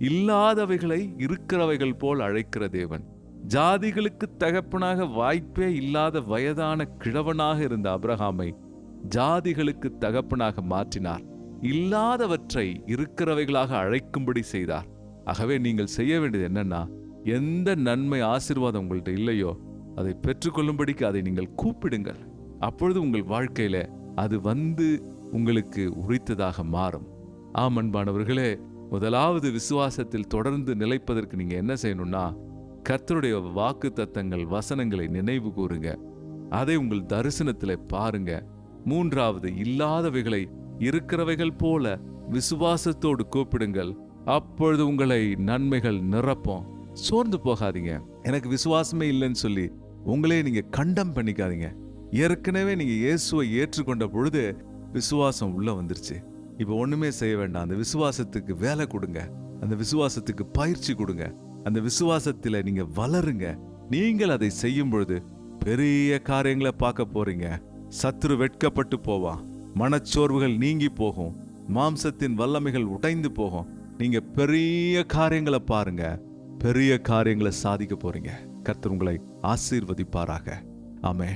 இல்லாதவைகளை இருக்கிறவைகள் போல் அழைக்கிற தேவன். ஜாதிகளுக்கு தகப்பனாக வாய்ப்பே இல்லாத வயதான கிழவனாக இருந்த அபிரகாமை ஜாதிகளுக்கு தகப்பனாக மாற்றினார். இல்லாதவற்றை இருக்கிறவைகளாக அழைக்கும்படி செய்தார். ஆகவே நீங்கள் செய்ய வேண்டியது என்னன்னா எந்த நன்மை ஆசீர்வாதம் உங்கள்கிட்ட இல்லையோ அதை பெற்றுக்கொள்ளும்படிக்கு அதை நீங்கள் கூப்பிடுங்கள். அப்பொழுது உங்கள் வாழ்க்கையில அது வந்து உங்களுக்கு உரித்ததாக மாறும். ஆமன்பானவர்களே முதலாவது விசுவாசத்தில் தொடர்ந்து நிலைப்பதற்கு நீங்க என்ன செய்யணும்னா கர்த்தருடைய வாக்கு தத்தங்கள் வசனங்களை நினைவு கூறுங்க. அதை உங்கள் தரிசனத்துல பாருங்க. மூன்றாவது இல்லாதவைகளை இருக்கிறவைகள் போல விசுவாசத்தோடு கூப்பிடுங்கள். அப்பொழுது உங்களை நன்மைகள் நிரப்பும். சோர்ந்து போகாதீங்க. எனக்கு விசுவாசமே இல்லைன்னு சொல்லி உங்களே நீங்க கண்டம் பண்ணிக்காதீங்க. ஏற்கனவே நீங்க இயேசுவை ஏற்றுக்கொண்ட பொழுது விசுவாசம் உள்ள வந்துருச்சு. இப்போ ஒண்ணுமே செய்ய வேண்டாம். அந்த விசுவாசத்துக்கு வேலை கொடுங்க. அந்த விசுவாசத்துக்கு பயிற்சி கொடுங்க. அந்த விசுவாசத்துல நீங்க வளருங்க. நீங்கள் அதை செய்யும் பொழுது பெரிய காரியங்களை பார்க்க போறீங்க. சத்ரு வெட்கப்பட்டு போவான் மனச்சோர்வுகள் நீங்கி போகும். மாம்சத்தின் வல்லமைகள் உடைந்து போகும். நீங்க பெரிய காரியங்களை பாருங்க. பெரிய காரியங்களை சாதிக்க போறீங்க. கர்த்தர் உங்களை ஆசீர்வதிப்பாராக. ஆமே